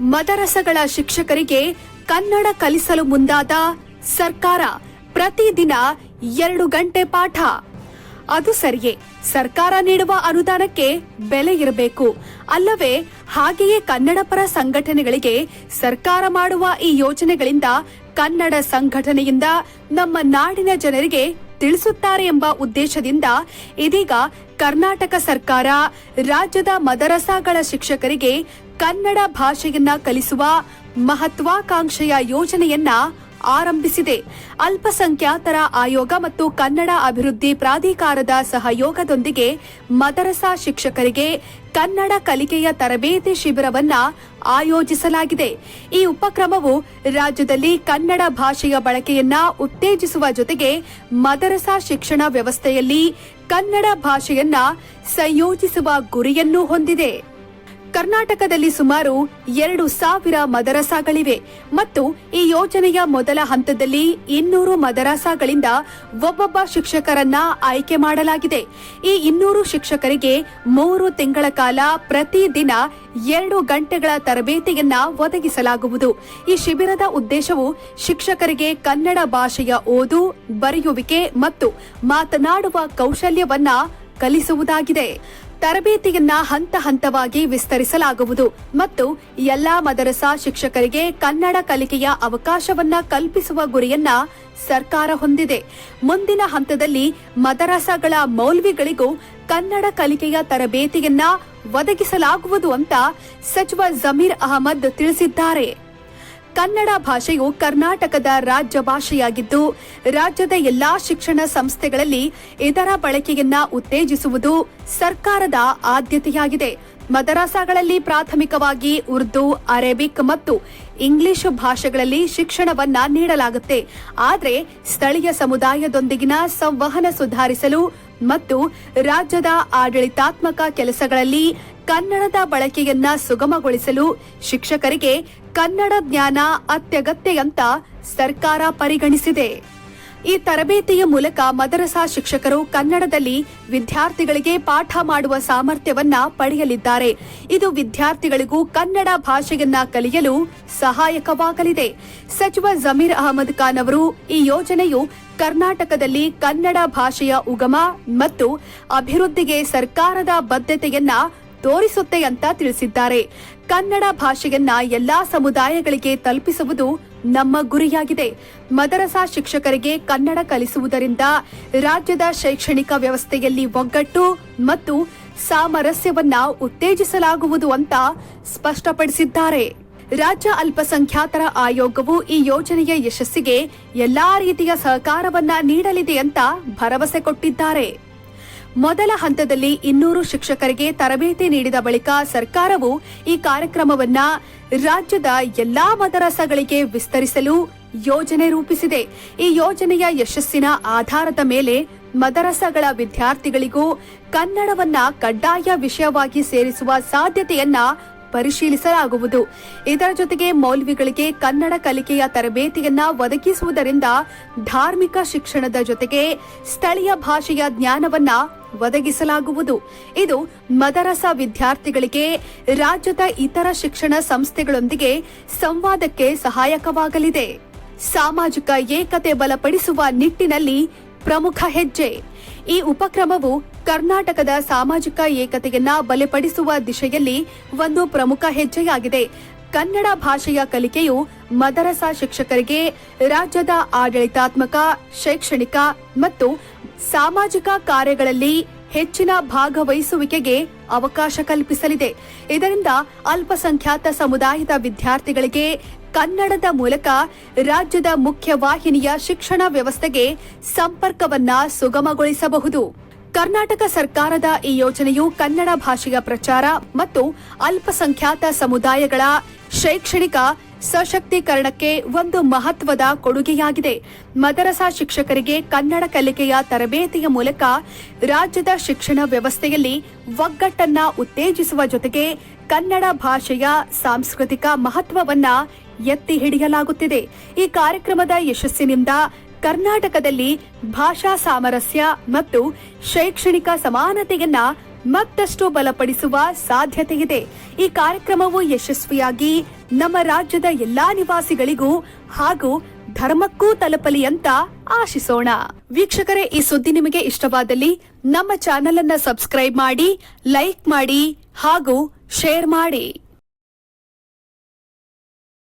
ಮದರಸಗಳ ಶಿಕ್ಷಕರಿಗೆ ಕನ್ನಡ ಕಲಿಸಲು ಮುಂದಾದ ಸರ್ಕಾರ ಪ್ರತಿದಿನ ಎರಡು ಗಂಟೆ ಪಾಠ. ಅದು ಸರಿಯೇ, ಸರ್ಕಾರ ನೀಡುವ ಅನುದಾನಕ್ಕೆ ಬೆಲೆ ಇರಬೇಕು. ಅಲ್ಲವೇ, ಹಾಗೆಯೇ ಕನ್ನಡ ಪರ ಸಂಘಟನೆಗಳಿಗೆ ಸರ್ಕಾರ ಮಾಡುವ ಈ ಯೋಜನೆಗಳಿಂದ ಕನ್ನಡ ಸಂಘಟನೆಯಿಂದ ನಮ್ಮ ನಾಡಿನ ಜನರಿಗೆ ತಿಳಿಸುತ್ತಾರೆ ಎಂಬ ಉದ್ದೇಶದಿಂದ ಇದೀಗ ಕರ್ನಾಟಕ ಸರ್ಕಾರ ರಾಜ್ಯದ ಮದರಸಾಗಳ ಶಿಕ್ಷಕರಿಗೆ ಕನ್ನಡ ಭಾಷೆಯನ್ನ ಕಲಿಸುವ ಮಹತ್ವಾಕಾಂಕ್ಷೆಯ ಯೋಜನೆಯನ್ನ ಆರಂಭಿಸಿದೆ. ಅಲ್ಪಸಂಖ್ಯಾತರ ಆಯೋಗ ಮತ್ತು ಕನ್ನಡ ಅಭಿವೃದ್ಧಿ ಪ್ರಾಧಿಕಾರದ ಸಹಯೋಗದೊಂದಿಗೆ ಮದರಸಾ ಶಿಕ್ಷಕರಿಗೆ ಕನ್ನಡ ಕಲಿಕೆಯ ತರಬೇತಿ ಶಿಬಿರವನ್ನ ಆಯೋಜಿಸಲಾಗಿದೆ. ಈ ಉಪಕ್ರಮವು ರಾಜ್ಯದಲ್ಲಿ ಕನ್ನಡ ಭಾಷೆಯ ಬಳಕೆಯನ್ನ ಉತ್ತೇಜಿಸುವ ಜೊತೆಗೆ ಮದರಸಾ ಶಿಕ್ಷಣ ವ್ಯವಸ್ಥೆಯಲ್ಲಿ ಕನ್ನಡ ಭಾಷೆಯನ್ನ ಸಂಯೋಜಿಸುವ ಗುರಿಯನ್ನು ಹೊಂದಿದೆ. ಕರ್ನಾಟಕದಲ್ಲಿ ಸುಮಾರು ಎರಡು ಸಾವಿರ ಮದರಸಾಗಳಿವೆ ಮತ್ತು ಈ ಯೋಜನೆಯ ಮೊದಲ ಹಂತದಲ್ಲಿ ಇನ್ನೂರು ಮದರಸಾಗಳಿಂದ ಒಬ್ಬೊಬ್ಬ ಶಿಕ್ಷಕರನ್ನ ಆಯ್ಕೆ ಮಾಡಲಾಗಿದೆ. ಈ ಇನ್ನೂರು ಶಿಕ್ಷಕರಿಗೆ ಮೂರು ತಿಂಗಳ ಕಾಲ ಪ್ರತಿದಿನ ಎರಡು ಗಂಟೆಗಳ ತರಬೇತಿಯನ್ನ ಒದಗಿಸಲಾಗುವುದು. ಈ ಶಿಬಿರದ ಉದ್ದೇಶವು ಶಿಕ್ಷಕರಿಗೆ ಕನ್ನಡ ಭಾಷೆಯ ಓದು, ಬರೆಯುವಿಕೆ ಮತ್ತು ಮಾತನಾಡುವ ಕೌಶಲ್ಯವನ್ನ ಕಲಿಸುವುದಾಗಿದೆ. ತರಬೇತಿಯನ್ನ ಹಂತ ಹಂತವಾಗಿ ವಿಸ್ತರಿಸಲಾಗುವುದು ಮತ್ತು ಎಲ್ಲಾ ಮದರಸಾ ಶಿಕ್ಷಕರಿಗೆ ಕನ್ನಡ ಕಲಿಕೆಯ ಅವಕಾಶವನ್ನ ಕಲ್ಪಿಸುವ ಗುರಿಯನ್ನ ಸರ್ಕಾರ ಹೊಂದಿದೆ. ಮುಂದಿನ ಹಂತದಲ್ಲಿ ಮದರಸಾಗಳ ಮೌಲ್ವಿಗಳಿಗೂ ಕನ್ನಡ ಕಲಿಕೆಯ ತರಬೇತಿಯನ್ನ ಒದಗಿಸಲಾಗುವುದು ಅಂತ ಸಚಿವ ಜಮೀರ್ ಅಹಮದ್ ತಿಳಿಸಿದ್ದಾರೆ. ಕನ್ನಡ ಭಾಷೆಯು ಕರ್ನಾಟಕದ ರಾಜ್ಯ ಭಾಷೆಯಾಗಿದ್ದು, ರಾಜ್ಯದ ಎಲ್ಲಾ ಶಿಕ್ಷಣ ಸಂಸ್ಥೆಗಳಲ್ಲಿ ಇದರ ಬಳಕೆಯನ್ನ ಉತ್ತೇಜಿಸುವುದು ಸರ್ಕಾರದ ಆದ್ಯತೆಯಾಗಿದೆ. ಮದರಸಾಗಳಲ್ಲಿ ಪ್ರಾಥಮಿಕವಾಗಿ ಉರ್ದು, ಅರೇಬಿಕ್ ಮತ್ತು ಇಂಗ್ಲಿಷ್ ಭಾಷೆಗಳಲ್ಲಿ ಶಿಕ್ಷಣವನ್ನ ನೀಡಲಾಗುತ್ತೆ. ಆದರೆ ಸ್ಥಳೀಯ ಸಮುದಾಯದೊಂದಿಗಿನ ಸಂವಹನ ಸುಧಾರಿಸಲು ಮತ್ತು ರಾಜ್ಯದ ಆಡಳಿತಾತ್ಮಕ ಕೆಲಸಗಳಲ್ಲಿ ಕನ್ನಡದ ಬಳಕೆಯನ್ನ ಸುಗಮಗೊಳಿಸಲು ಶಿಕ್ಷಕರಿಗೆ ಕನ್ನಡ ಜ್ಞಾನ ಅತ್ಯಗತ್ಯ ಅಂತ ಸರ್ಕಾರ ಪರಿಗಣಿಸಿದೆ. ಈ ತರಬೇತಿಯ ಮೂಲಕ ಮದರಸಾ ಶಿಕ್ಷಕರು ಕನ್ನಡದಲ್ಲಿ ವಿದ್ಯಾರ್ಥಿಗಳಿಗೆ ಪಾಠ ಮಾಡುವ ಸಾಮರ್ಥ್ಯವನ್ನ ಪಡೆಯಲಿದ್ದಾರೆ. ಇದು ವಿದ್ಯಾರ್ಥಿಗಳಿಗೂ ಕನ್ನಡ ಭಾಷೆಯನ್ನ ಕಲಿಯಲು ಸಹಾಯಕವಾಗಲಿದೆ. ಸಚಿವ ಜಮೀರ್ ಅಹಮದ್ ಖಾನ್ ಅವರು ಈ ಯೋಜನೆಯು ಕರ್ನಾಟಕದಲ್ಲಿ ಕನ್ನಡ ಭಾಷೆಯ ಉಗಮ ಮತ್ತು ಅಭಿವೃದ್ಧಿಗೆ ಸರ್ಕಾರದ ಬದ್ಧತೆಯನ್ನ ತೋರಿಸುತ್ತೆ ಅಂತ ತಿಳಿಸಿದ್ದಾರೆ. ಕನ್ನಡ ಭಾಷೆಯನ್ನ ಎಲ್ಲಾ ಸಮುದಾಯಗಳಿಗೆ ತಲುಪಿಸುವುದು ನಮ್ಮ ಗುರಿಯಾಗಿದೆ. ಮದರಸಾ ಶಿಕ್ಷಕರಿಗೆ ಕನ್ನಡ ಕಲಿಸುವುದರಿಂದ ರಾಜ್ಯದ ಶೈಕ್ಷಣಿಕ ವ್ಯವಸ್ಥೆಯಲ್ಲಿ ಒಗ್ಗಟ್ಟು ಮತ್ತು ಸಾಮರಸ್ಯವನ್ನ ಉತ್ತೇಜಿಸಲಾಗುವುದು ಅಂತ ಸ್ಪಷ್ಟಪಡಿಸಿದ್ದಾರೆ. ರಾಜ್ಯ ಅಲ್ಪಸಂಖ್ಯಾತರ ಆಯೋಗವು ಈ ಯೋಜನೆಯ ಯಶಸ್ಸಿಗೆ ಎಲ್ಲಾ ರೀತಿಯ ಸಹಕಾರವನ್ನ ನೀಡಲಿದೆ ಅಂತ ಭರವಸೆ ಕೊಟ್ಟಿದ್ದಾರೆ. ಮೊದಲ ಹಂತದಲ್ಲಿ ಇನ್ನೂರು ಶಿಕ್ಷಕರಿಗೆ ತರಬೇತಿ ನೀಡಿದ ಬಳಿಕ ಸರ್ಕಾರವು ಈ ಕಾರ್ಯಕ್ರಮವನ್ನ ರಾಜ್ಯದ ಎಲ್ಲಾ ಮದರಸಗಳಿಗೆ ವಿಸ್ತರಿಸಲು ಯೋಜನೆ ರೂಪಿಸಿದೆ. ಈ ಯೋಜನೆಯ ಯಶಸ್ಸಿನ ಆಧಾರದ ಮೇಲೆ ಮದರಸಗಳ ವಿದ್ಯಾರ್ಥಿಗಳಿಗೂ ಕನ್ನಡವನ್ನ ಕಡ್ಡಾಯ ವಿಷಯವಾಗಿ ಸೇರಿಸುವ ಸಾಧ್ಯತೆಯನ್ನ ಪರಿಶೀಲಿಸಲಾಗುವುದು. ಇದರ ಜೊತೆಗೆ ಮೌಲ್ವಿಗಳಿಗೆ ಕನ್ನಡ ಕಲಿಕೆಯ ತರಬೇತಿಯನ್ನ ಒದಗಿಸುವುದರಿಂದ ಧಾರ್ಮಿಕ ಶಿಕ್ಷಣದ ಜೊತೆಗೆ ಸ್ಥಳೀಯ ಭಾಷೆಯ ಜ್ಞಾನವನ್ನ ಒದಗಿಸಲಾಗುವುದು. ಇದು ಮದರಸ ವಿದ್ಯಾರ್ಥಿಗಳಿಗೆ, ರಾಜ್ಯದ ಇತರ ಶಿಕ್ಷಣ ಸಂಸ್ಥೆಗಳೊಂದಿಗೆ ಸಂವಾದಕ್ಕೆ ಸಹಾಯಕವಾಗಲಿದೆ. ಸಾಮಾಜಿಕ ಏಕತೆ ಬಲಪಡಿಸುವ ನಿಟ್ಟಿನಲ್ಲಿ ಪ್ರಮುಖ ಹೆಜ್ಜೆ. ಈ ಉಪಕ್ರಮವು ಕರ್ನಾಟಕದ ಸಾಮಾಜಿಕ ಏಕತೆಯನ್ನ ಬಲಪಡಿಸುವ ದಿಶೆಯಲ್ಲಿ ಒಂದು ಪ್ರಮುಖ ಹೆಜ್ಜೆಯಾಗಿದೆ. ಕನ್ನಡ ಭಾಷೆಯ ಕಲಿಕೆಯು ಮದರಸಾ ಶಿಕ್ಷಕರಿಗೆ, ರಾಜ್ಯದ ಆಡಳಿತಾತ್ಮಕ, ಶೈಕ್ಷಣಿಕ ಮತ್ತು ಸಾಮಾಜಿಕ ಕಾರ್ಯಗಳಲ್ಲಿ ಹೆಚ್ಚಿನ ಭಾಗವಹಿಸುವಿಕೆಗೆ ಅವಕಾಶ ಕಲ್ಪಿಸಲಿದೆ. ಇದರಿಂದ ಅಲ್ಪಸಂಖ್ಯಾತ ಸಮುದಾಯದ ವಿದ್ಯಾರ್ಥಿಗಳಿಗೆ ಕನ್ನಡದ ಮೂಲಕ ರಾಜ್ಯದ ಮುಖ್ಯವಾಹಿನಿಯ ಶಿಕ್ಷಣ ವ್ಯವಸ್ಥೆಗೆ ಸಂಪರ್ಕವನ್ನ ಸುಗಮಗೊಳಿಸಬಹುದು. ಕರ್ನಾಟಕ ಸರ್ಕಾರದ ಈ ಯೋಜನೆಯು ಕನ್ನಡ ಭಾಷೆಯ ಪ್ರಚಾರ ಮತ್ತು ಅಲ್ಪಸಂಖ್ಯಾತ ಸಮುದಾಯಗಳ ಶೈಕ್ಷಣಿಕ ಸಶಕ್ತೀಕರಣಕ್ಕೆ ಒಂದು ಮಹತ್ವದ ಕೊಡುಗೆಯಾಗಿದೆ. ಮದರಸಾ ಶಿಕ್ಷಕರಿಗೆ ಕನ್ನಡ ಕಲಿಕೆಯ ತರಬೇತಿಯ ಮೂಲಕ ರಾಜ್ಯದ ಶಿಕ್ಷಣ ವ್ಯವಸ್ಥೆಯಲ್ಲಿ ಒಗ್ಗಟ್ಟನ್ನ ಉತ್ತೇಜಿಸುವ ಜೊತೆಗೆ ಕನ್ನಡ ಭಾಷೆಯ ಸಾಂಸ್ಕೃತಿಕ ಮಹತ್ವವನ್ನ ಎತ್ತಿ ಹಿಡಿಯಲಾಗುತ್ತಿದೆ. ಈ ಕಾರ್ಯಕ್ರಮದ ಯಶಸ್ಸಿನಿಂದ ಕರ್ನಾಟಕದಲ್ಲಿ ಭಾಷಾ ಸಾಮರಸ್ಯ ಮತ್ತು ಶೈಕ್ಷಣಿಕ ಸಮಾನತೆಯನ್ನ ಮತ್ತಷ್ಟು ಬಲಪಡಿಸುವ ಸಾಧ್ಯತೆಯಿದೆ. ಈ ಕಾರ್ಯಕ್ರಮವು ಯಶಸ್ವಿಯಾಗಿ ನಮ್ಮ ರಾಜ್ಯದ ಎಲ್ಲಾ ನಿವಾಸಿಗಳಿಗೂ ಹಾಗೂ ಧರ್ಮಕ್ಕೂ ತಲುಪಲಿ ಅಂತ ಆಶಿಸೋಣ. ವೀಕ್ಷಕರೇ, ಈ ಸುದ್ದಿ ನಿಮಗೆ ಇಷ್ಟವಾದಲ್ಲಿ ನಮ್ಮ ಚಾನೆಲ್ ಅನ್ನ ಸಬ್ಸ್ಕ್ರೈಬ್ ಮಾಡಿ, ಲೈಕ್ ಮಾಡಿ ಹಾಗೂ ಶೇರ್ ಮಾಡಿ.